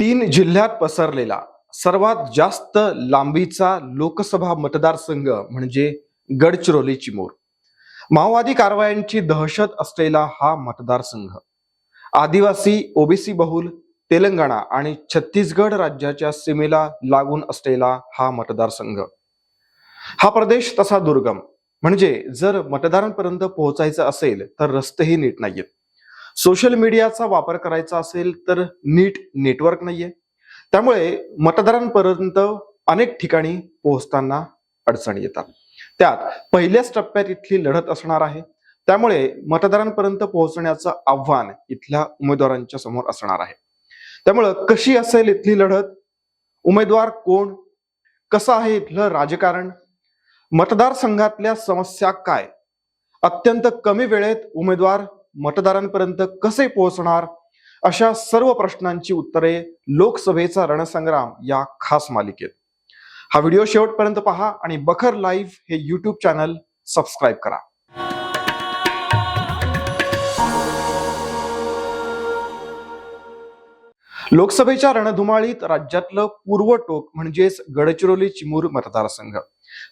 तीन जिल्ह्यात पसरलेला सर्वात जास्त लांबीचा लोकसभा मतदारसंघ म्हणजे गडचिरोली चिमूर माओवादी कारवायांची दहशत असलेला हा मतदारसंघ. आदिवासी ओबीसी बहुल तेलंगणा आणि छत्तीसगड राज्याच्या सीमेला लागून असलेला हा मतदारसंघ. हा प्रदेश तसा दुर्गम. म्हणजे जर मतदारांपर्यंत पोहोचायचं असेल तर रस्तेही नीट नाहीयेत. सोशल मीडियाचा वापर करायचा असेल तर नीट नेटवर्क नाहीये. त्यामुळे मतदारांपर्यंत अनेक ठिकाणी पोहोचताना अडचणी येतात. त्यात पहिल्याच टप्प्यात इथली लढत असणार आहे. त्यामुळे मतदारांपर्यंत पोहोचण्याचं आव्हान इथल्या उमेदवारांच्या समोर असणार आहे. त्यामुळं कशी असेल इथली लढत? उमेदवार कोण? कसं आहे इथलं राजकारण? मतदारसंघातल्या समस्या काय? अत्यंत कमी वेळेत उमेदवार मतदारांपर्यंत कसे पोहोचणार? अशा सर्व प्रश्नांची उत्तरे लोकसभेचा रणसंग्राम या खास मालिकेत. हा व्हिडिओ शेवटपर्यंत पहा आणि बखर लाईव्ह हे युट्यूब चॅनल सबस्क्राईब करा. लोकसभेच्या रणधुमाळीत राज्यातलं पूर्व टोक म्हणजेच गडचिरोली चिमूर मतदारसंघ.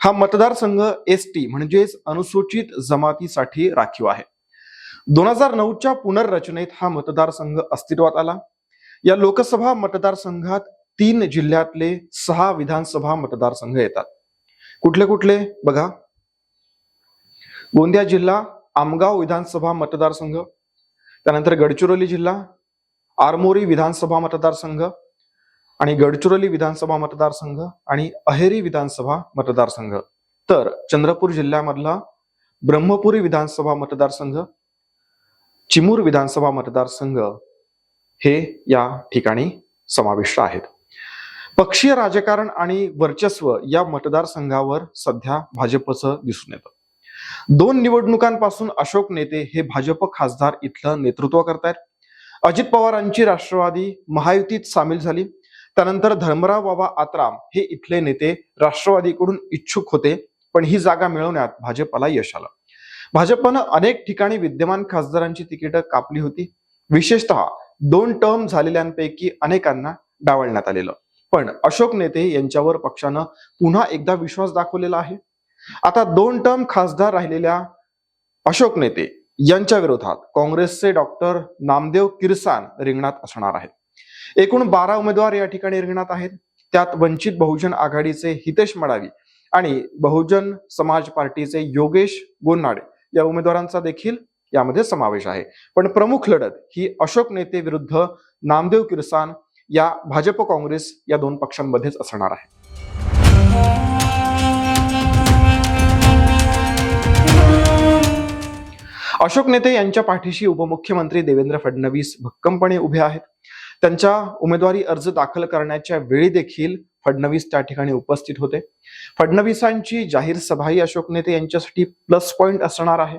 हा मतदारसंघ एस टी म्हणजेच अनुसूचित जमातीसाठी राखीव आहे. दोन हजार नऊच्या पुनर्रचनेत हा मतदारसंघ अस्तित्वात आला. या लोकसभा मतदारसंघात तीन जिल्ह्यातले सहा विधानसभा मतदारसंघ येतात. कुठले कुठले? बघा. गोंदिया जिल्हा आमगाव विधानसभा मतदारसंघ त्यानंतर गडचिरोली जिल्हा आरमोरी विधानसभा मतदारसंघ आणि गडचिरोली विधानसभा मतदारसंघ आणि अहेरी विधानसभा मतदारसंघ. तर चंद्रपूर जिल्ह्यामधला ब्रह्मपुरी विधानसभा मतदारसंघ चिमूर विधानसभा मतदारसंघ हे या ठिकाणी समाविष्ट आहेत. पक्षीय राजकारण आणि वर्चस्व या मतदारसंघावर सध्या भाजपचं दिसून येतं. दोन निवडणुकांपासून अशोक नेते हे भाजप खासदार इथलं नेतृत्व करतायत. अजित पवारांची राष्ट्रवादी महायुतीत सामील झाली. त्यानंतर धर्मराव बाबा आत्राम हे इथले नेते राष्ट्रवादीकडून इच्छुक होते पण ही जागा मिळवण्यात भाजपला यश आलं. भाजपनं अनेक ठिकाणी विद्यमान खासदारांची तिकीटं कापली होती. विशेषतः दोन टर्म झालेल्यांपैकी अनेकांना डावलण्यात आलेलं. पण अशोक नेते यांच्यावर पक्षानं पुन्हा एकदा विश्वास दाखवलेला आहे. आता दोन टर्म खासदार राहिलेल्या अशोक नेते यांच्या विरोधात काँग्रेसचे डॉक्टर नामदेव किरसान रिंगणात असणार आहेत. एकूण बारा उमेदवार या ठिकाणी रिंगणात आहेत. त्यात वंचित बहुजन आघाडीचे हितेश मडावी आणि बहुजन समाज पार्टीचे योगेश गोन्नाडे या उमेदवारांचा देखील यामध्ये समावेश आहे. पण प्रमुख लढत ही अशोक नेते विरुद्ध नामदेव किरसान या भाजप काँग्रेस या दोन पक्षांमध्येच असणार आहे. अशोक नेते यांच्या पाठीशी उपमुख्यमंत्री देवेंद्र फडणवीस भक्कमपणे उभे आहेत. त्यांच्या उमेदवारी अर्ज दाखल करण्याच्या वेळी देखील फडणवीस त्या ठिकाणी उपस्थित होते. फडणवीसांची जाहीर सभाही अशोक नेते यांच्यासाठी प्लस पॉइंट असणार आहे.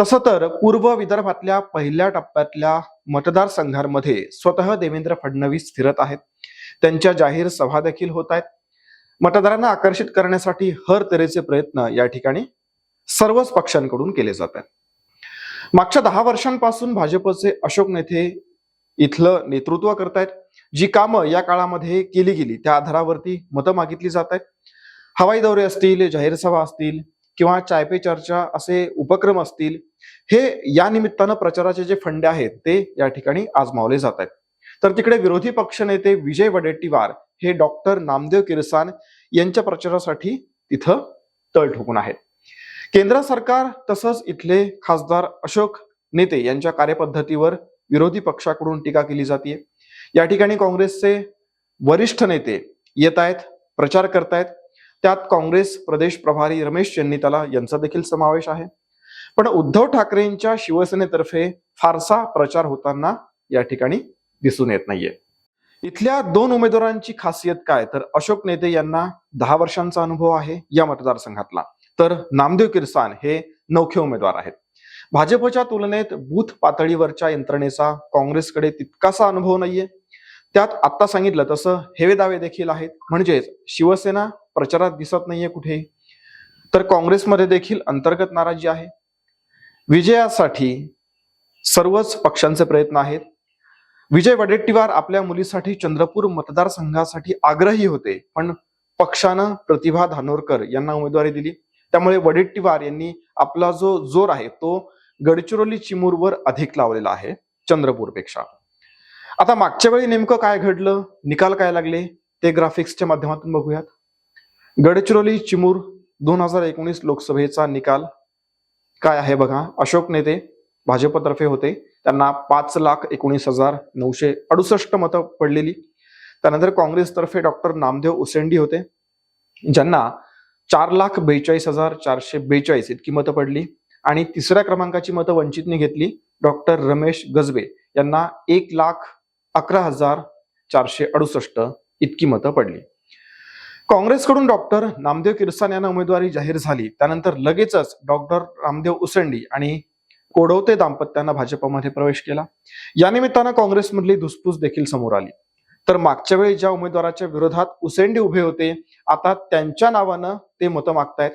तसं तर पूर्व विदर्भातल्या पहिल्या टप्प्यातल्या मतदारसंघांमध्ये स्वतः देवेंद्र फडणवीस फिरत आहेत. त्यांच्या जाहीर सभा देखील होत आहेत. मतदारांना आकर्षित करण्यासाठी हर तऱ्हेचे प्रयत्न या ठिकाणी सर्वच पक्षांकडून केले जात आहेत. मागच्या दहा वर्षांपासून भाजपचे अशोक नेते इथलं नेतृत्व करतायत. जी कामं या काळामध्ये केली गेली त्या आधारावरती मतं मागितली जात आहेत. हवाई दौरे असतील जाहीर सभा असतील किंवा चायपे चर्चा असे उपक्रम असतील हे या निमित्तानं प्रचाराचे जे फंडे आहेत ते या ठिकाणी आजमावले जात आहेत. तर तिकडे विरोधी पक्षनेते विजय वडेट्टीवार हे डॉक्टर नामदेव किरसान यांच्या प्रचारासाठी तिथं तळ ठोकून आहेत. केंद्र सरकार तसंच इथले खासदार अशोक नेते यांच्या कार्यपद्धतीवर विरोधी पक्षाकडून टीका केली जाते या ठिकाणी काँग्रेसचे वरिष्ठ नेते येत आहेत प्रचार करतायत. त्यात काँग्रेस प्रदेश प्रभारी रमेश चेन्नीताला यांचा देखील समावेश आहे. पण उद्धव ठाकरेंच्या शिवसेनेतर्फे फारसा प्रचार होताना या ठिकाणी दिसून येत नाहीये. इथल्या दोन उमेदवारांची खासियत काय? तर अशोक नेते यांना दहा वर्षांचा अनुभव आहे या मतदारसंघातला. तर नामदेव किरसान हे नौखे उमेदवार आहेत. भाजपच्या तुलनेत बूथ पातळीवरच्या यंत्रणेचा काँग्रेसकडे तितकासा अनुभव नाहीये. त्यात आत्ता सांगितलं तसं हेवे दावे देखील आहेत. म्हणजेच शिवसेना प्रचारात दिसत नाहीये कुठे? तर काँग्रेसमध्ये देखील अंतर्गत नाराजी आहे. विजयासाठी सर्वच पक्षांचे प्रयत्न आहेत. विजय वडेट्टीवार आपल्या मुलीसाठी चंद्रपूर मतदारसंघासाठी आग्रही होते. पण पक्षानं प्रतिभा धानोरकर यांना उमेदवारी दिली. त्यामुळे वडेट्टीवार यांनी आपला जो जोर आहे तो गडचिरोली चिमूरवर अधिक लावलेला आहे चंद्रपूरपेक्षा. आता मागच्या वेळी नेमकं काय घडलं? निकाल काय लागले? ते ग्राफिक्सच्या माध्यमातून बघूयात. गडचिरोली चिमूर दोन हजार एकोणीस लोकसभेचा निकाल काय आहे बघा? अशोक नेते भाजपतर्फे होते. त्यांना पाच लाख एकोणीस हजार नऊशे अडुसष्ट मतं पडलेली. त्यानंतर काँग्रेसतर्फे डॉक्टर नामदेव उसेंडी होते. ज्यांना चार लाख बेचाळीस हजार चारशे बेचाळीस इतकी मतं पडली. आणि तिसऱ्या क्रमांकाची मतं वंचितने घेतली. डॉक्टर रमेश गजबे यांना एक लाख अकरा हजार चारशे अडुसष्ट इतकी मतं पडली. काँग्रेसकडून डॉक्टर नामदेव किरसान यांना उमेदवारी जाहीर झाली. त्यानंतर लगेचच डॉक्टर रामदेव उसंडी आणि कोडवते दाम्पत्यांना भाजपमध्ये प्रवेश केला. या निमित्तानं काँग्रेसमधली धुसफूस देखील समोर आली. तर मागच्या वेळी ज्या उमेदवाराच्या विरोधात उसेंडी उभे होते आता त्यांच्या नावानं ते मतं मागतायत.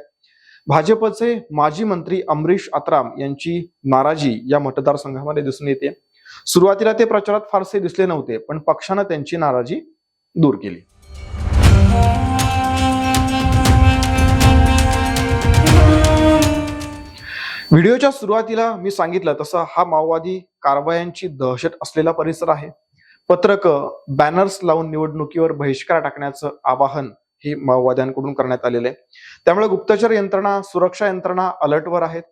भाजपचे माजी मंत्री अमरीश अत्राम यांची नाराजी या मतदारसंघामध्ये दिसून येते. सुरुवातीला ते प्रचारात फारसे दिसले नव्हते पण पक्षानं त्यांची नाराजी दूर केली. व्हिडिओच्या सुरुवातीला मी सांगितलं तसं हा माओवादी कारवायांची दहशत असलेला परिसर आहे. पत्रक बॅनर्स लावून निवडणुकीवर बहिष्कार टाकण्याचं आवाहन हे माओवाद्यांकडून करण्यात आलेलं आहे. त्यामुळे गुप्तचर यंत्रणा सुरक्षा यंत्रणा अलर्टवर आहेत.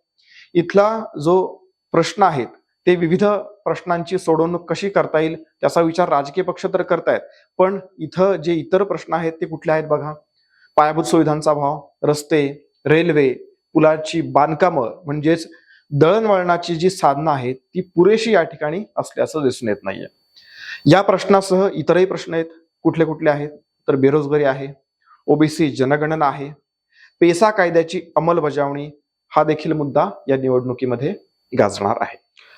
इथला जो प्रश्न आहेत ते विविध प्रश्नांची सोडवणूक कशी करता येईल त्याचा विचार राजकीय पक्ष तर करतायत. पण इथं जे इतर प्रश्न आहेत ते कुठले आहेत बघा? पायाभूत सुविधांचा भाव रस्ते रेल्वे पुलाची बांधकामं म्हणजेच दळणवळणाची जी साधनं आहेत ती पुरेशी या ठिकाणी असल्याचं दिसून येत नाहीये. या प्रश्नासह इतरही प्रश्न आहेत. कुठले कुठले आहेत? तर बेरोजगारी आहे ओबीसी जनगणना आहे पेसा कायद्याची अंमलबजावणी हा देखील मुद्दा या निवडणुकीमध्ये गाजणार आहे.